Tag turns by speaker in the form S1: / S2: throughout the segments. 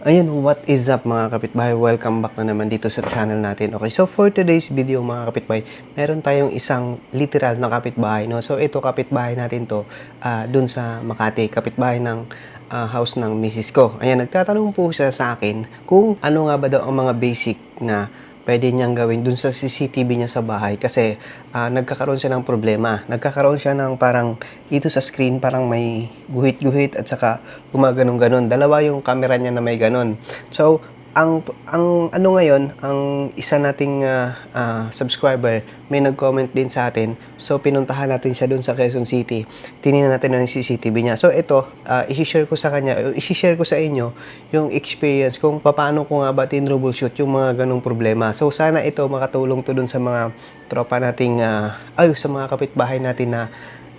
S1: Ayun, what is up mga kapitbahay? Welcome back na naman dito sa channel natin. Okay, so for today's video mga kapitbahay, meron tayong isang literal na kapitbahay. No? So ito kapitbahay natin to ah, dun sa Makati, kapitbahay ng ah, house ng misis ko. Ayan, nagtatanong po siya sa akin kung ano nga ba daw ang mga basic na pwede niyang gawin dun sa CCTV niya sa bahay kasi ah, nagkakaroon siya ng problema. Nagkakaroon siya ng parang dito sa screen parang may guhit-guhit at saka gumaganong-ganon. Dalawa yung camera niya na may ganon. So, ang ang ano ngayon, ang isa nating ah, ah, subscriber may nag-comment din sa atin. So pinuntahan natin siya doon sa Quezon City. Tiningnan natin ang CCTV niya. So ito, uh, i-share ko sa kanya, i-share ko sa inyo yung experience kung paano ko nga ba tin-troubleshoot yung mga ganong problema. So sana ito makatulong to doon sa mga tropa nating ah, ay sa mga kapitbahay natin na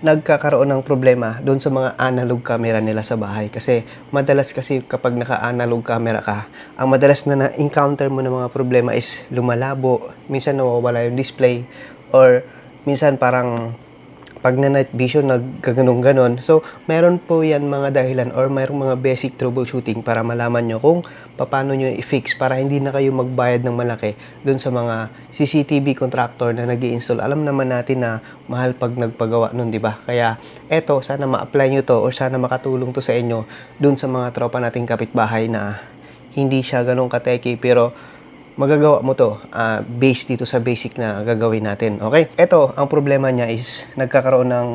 S1: nagkakaroon ng problema doon sa mga analog camera nila sa bahay. Kasi madalas kasi kapag naka-analog camera ka, ang madalas na na-encounter mo ng mga problema is lumalabo, minsan nawawala yung display, or minsan parang pag na night vision nagkaganong ganon. So, meron po yan mga dahilan or mayroong mga basic troubleshooting para malaman nyo kung paano nyo i-fix para hindi na kayo magbayad ng malaki dun sa mga CCTV contractor na nag install Alam naman natin na mahal pag nagpagawa nun, di ba? Kaya, eto, sana ma-apply nyo to or sana makatulong to sa inyo dun sa mga tropa nating kapitbahay na hindi siya ganong kateki pero magagawa mo to ah, based dito sa basic na gagawin natin. Okay? Ito, ang problema niya is nagkakaroon ng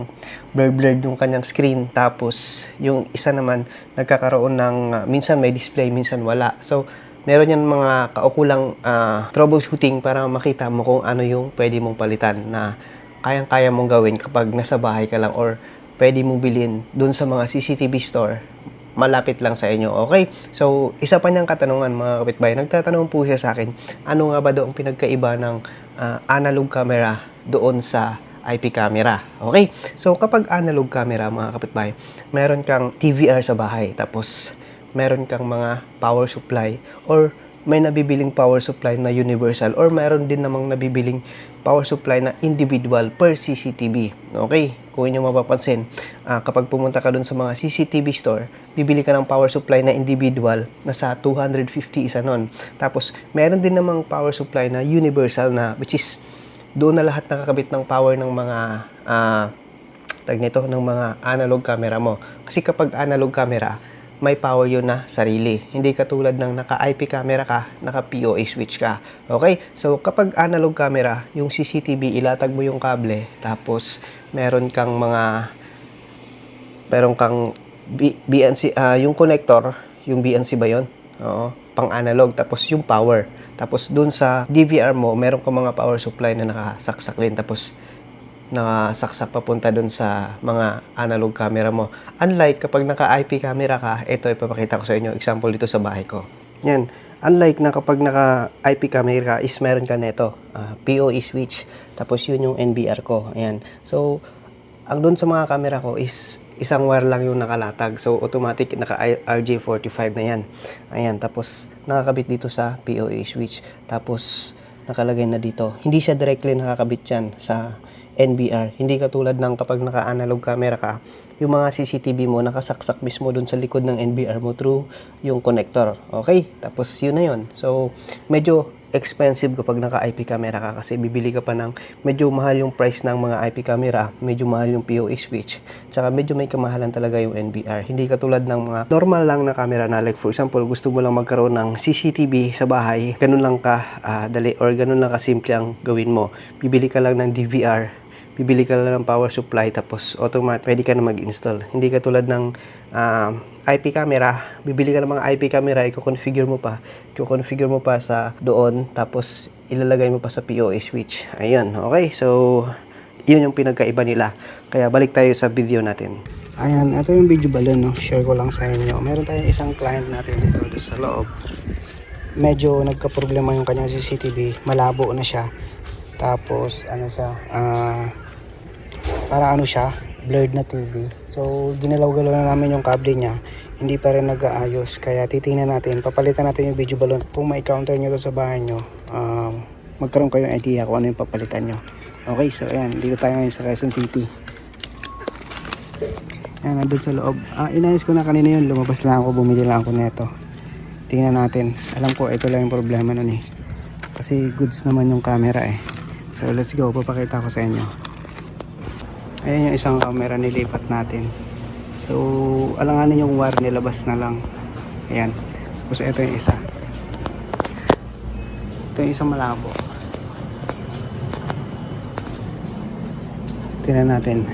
S1: blur-blurred yung kanyang screen tapos yung isa naman nagkakaroon ng ah, minsan may display, minsan wala. So, meron yan mga kaukulang ah, troubleshooting para makita mo kung ano yung pwede mong palitan na kayang-kaya mong gawin kapag nasa bahay ka lang or pwede mong bilhin dun sa mga CCTV store malapit lang sa inyo. Okay? So, isa pa niyang katanungan mga kapitbahay. Nagtatanong po siya sa akin, ano nga ba daw ang pinagkaiba ng ah, analog camera doon sa IP camera. Okay? So, kapag analog camera mga kapitbahay, meron kang TVR sa bahay. Tapos, meron kang mga power supply or may nabibiling power supply na universal or meron din namang nabibiling power supply na individual per CCTV. Okay? Kung inyo mapapansin, ah, kapag pumunta ka dun sa mga CCTV store, bibili ka ng power supply na individual na sa 250 isa nun. Tapos, meron din namang power supply na universal na which is doon na lahat nakakabit ng power ng mga ah, tag nito ng mga analog camera mo. Kasi kapag analog camera, may power yun na sarili. Hindi katulad ng naka-IP camera ka, naka-POA switch ka. Okay? So, kapag analog camera, yung CCTV, ilatag mo yung kable, tapos meron kang mga meron kang B- BNC, ah, yung connector, yung BNC ba yun? Oo, pang analog. Tapos yung power. Tapos dun sa DVR mo, meron kang mga power supply na nakasaksak din. Tapos nakasaksak papunta dun sa mga analog camera mo. Unlike kapag naka-IP camera ka, ito ipapakita ko sa inyo. Example dito sa bahay ko. Yan. Unlike na kapag naka-IP camera is meron ka nito. ah, PoE switch. Tapos yun yung NBR ko. Ayan. So, ang doon sa mga camera ko is isang wire lang yung nakalatag. So, automatic naka RJ45 na yan. Ayan. Tapos, nakakabit dito sa PoE switch. Tapos, nakalagay na dito. Hindi siya directly nakakabit yan sa NBR. Hindi katulad ng kapag naka-analog camera ka, yung mga CCTV mo nakasaksak mismo dun sa likod ng NBR mo through yung connector. Okay? Tapos yun na yun. So, medyo expensive kapag naka-IP camera ka kasi bibili ka pa ng medyo mahal yung price ng mga IP camera, medyo mahal yung PoE switch, tsaka medyo may kamahalan talaga yung NBR. Hindi katulad ng mga normal lang na camera na like for example, gusto mo lang magkaroon ng CCTV sa bahay, ganun lang ka ah, dali or ganun lang ka simple ang gawin mo. Bibili ka lang ng DVR, bibili ka lang ng power supply tapos automatic pwede ka na mag-install. Hindi katulad ng ah, IP camera, bibili ka ng mga IP camera, i-configure mo pa, i-configure mo pa sa doon tapos ilalagay mo pa sa PoE switch. Ayun, okay? So, yun yung pinagkaiba nila. Kaya balik tayo sa video natin. Ayan, ito yung video balloon, no? Share ko lang sa inyo. Meron tayong isang client natin dito, sa loob. Medyo nagka-problema yung kanyang CCTV. Malabo na siya. Tapos, ano siya, ah, para ano siya, blurred na TV. So, ginalaw-galaw na namin yung kable niya. Hindi pa rin nag-aayos. Kaya titingnan natin, papalitan natin yung video balloon. Kung may counter nyo to sa bahay nyo, um, magkaroon kayong idea kung ano yung papalitan nyo. Okay, so ayan, dito tayo ngayon sa Quezon City. Ayan, nandun sa loob. Ah, inayos ko na kanina yun, lumabas lang ako, bumili lang ako neto.
S2: Tingnan natin. Alam ko, ito lang yung problema nun eh. Kasi goods naman yung camera eh. So let's go, papakita ko sa inyo. Ayan yung isang camera nilipat natin. So, alanganin yung wire nilabas na lang. Ayan. Tapos ito yung isa. Ito yung isang malabo. Tingnan natin.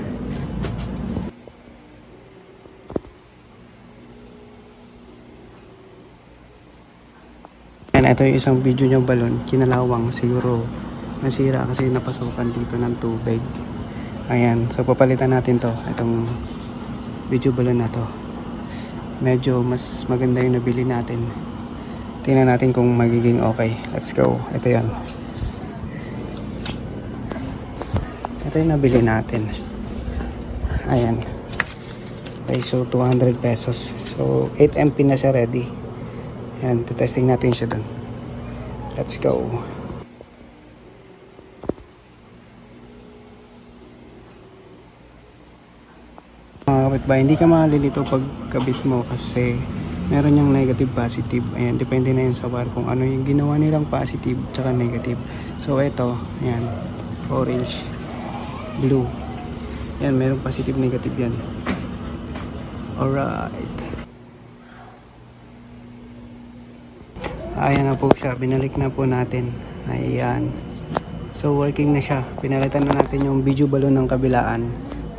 S2: Ayan, ito yung isang video niyang balon. Kinalawang siguro nasira kasi napasukan dito ng tubig. Ayan, so papalitan natin to. Itong video balon na to. Medyo mas maganda yung nabili natin. Tingnan natin kung magiging okay. Let's go. Ito yan. Ito yung nabili natin. Ayan. Okay, so 200 pesos. So 8 MP na siya ready. Ayan, testing natin siya dun. Let's go. Mga kapitbahay, hindi ka makalilito pag kabit mo kasi meron yung negative positive. Ayan, depende na yun sa wire kung ano yung ginawa nilang positive tsaka negative. So ito, ayan, orange, blue. Ayan, meron positive negative yan. Alright. Ayan na po siya, binalik na po natin. Ayan. So working na siya. Pinalitan na natin yung video balon ng kabilaan.